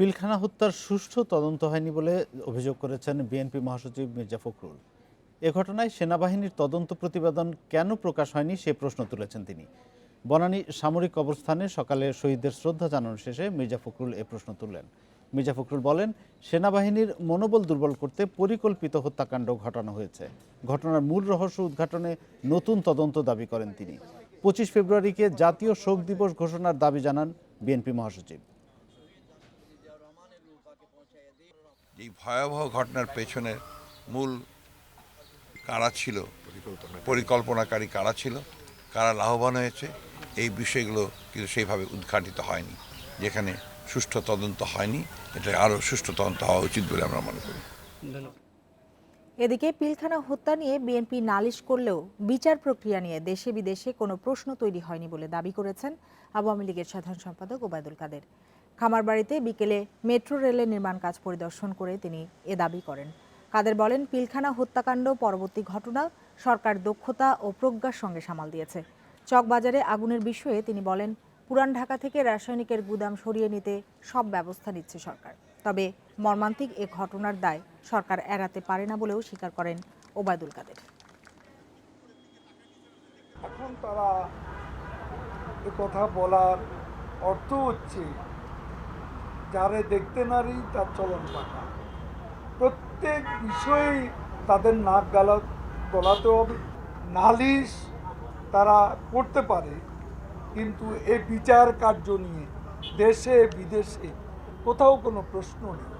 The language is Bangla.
পিলখানা হত্যার সুষ্ঠু তদন্ত হয়নি বলে অভিযোগ করেছেন বিএনপি মহাসচিব মির্জা ফখরুল। এ ঘটনায় সেনাবাহিনীর তদন্ত প্রতিবেদন কেন প্রকাশ হয়নি সে প্রশ্ন তুলেছেন তিনি। বনানী সামরিক অবস্থানে সকালে শহীদদের শ্রদ্ধা জানানো শেষে মির্জা ফখরুল এ প্রশ্ন তুললেন। মির্জা ফখরুল বলেন, সেনাবাহিনীর মনোবল দুর্বল করতে পরিকল্পিত হত্যাকাণ্ড ঘটানো হয়েছে। ঘটনার মূল রহস্য উদ্ঘাটনে নতুন তদন্ত দাবি করেন তিনি। পঁচিশ ফেব্রুয়ারিকে জাতীয় শোক দিবস ঘোষণার দাবি জানান বিএনপি মহাসচিব। এই ভয়াবহ ঘটনার পেছনে মূল কারা ছিল? পরিকল্পনাকারী কারা ছিল? কারা লাভবান হয়েছে? এই বিষয়গুলো কিন্তু সেইভাবে উদ্ঘাটিত হয়নি, যেখানে সুষ্ঠু তদন্ত হয়নি এটা আরও সুষ্ঠু তদন্ত হওয়া উচিত বলে আমরা মনে করি। এদিকে পিলখানা হত্যা নিয়ে বিএনপি নালিশ করলেও বিচার প্রক্রিয়া নিয়ে দেশে বিদেশে কোনো প্রশ্ন তৈরি হয়নি বলে দাবি করেছেন আওয়ামী লীগের সাধারণ সম্পাদক ওবায়দুল কাদের। খামারবাড়িতে বিকেলে মেট্রো রেলের নির্মাণ কাজ পরিদর্শন করে তিনি এ দাবি করেন। কাদের বলেন, পিলখানা হত্যাকাণ্ড পরবর্তী ঘটনা সরকার দক্ষতা ও প্রজ্ঞার সঙ্গে সামাল দিয়েছে। চকবাজারে আগুনের বিষয়ে তিনি বলেন, পুরান ঢাকা থেকে রাসায়নিকের গুদাম সরিয়ে নিতে সব ব্যবস্থা নিচ্ছে সরকার। তবে মর্মান্তিক এ ঘটনার দায় সরকার এড়াতে পারে না বলেও স্বীকার করেন ওবায়দুল কাদের। এখন তারা কথা বলার অর্থ হচ্ছে যারে দেখতে নারী, তার চলন পাকা। প্রত্যেক বিষয়েই তাদের নাক গালা গলাতে হবে, নালিশ তারা করতে পারে, কিন্তু এ বিচার কার্য নিয়ে দেশে, বিদেশে কোথাও কোনো প্রশ্ন নেই।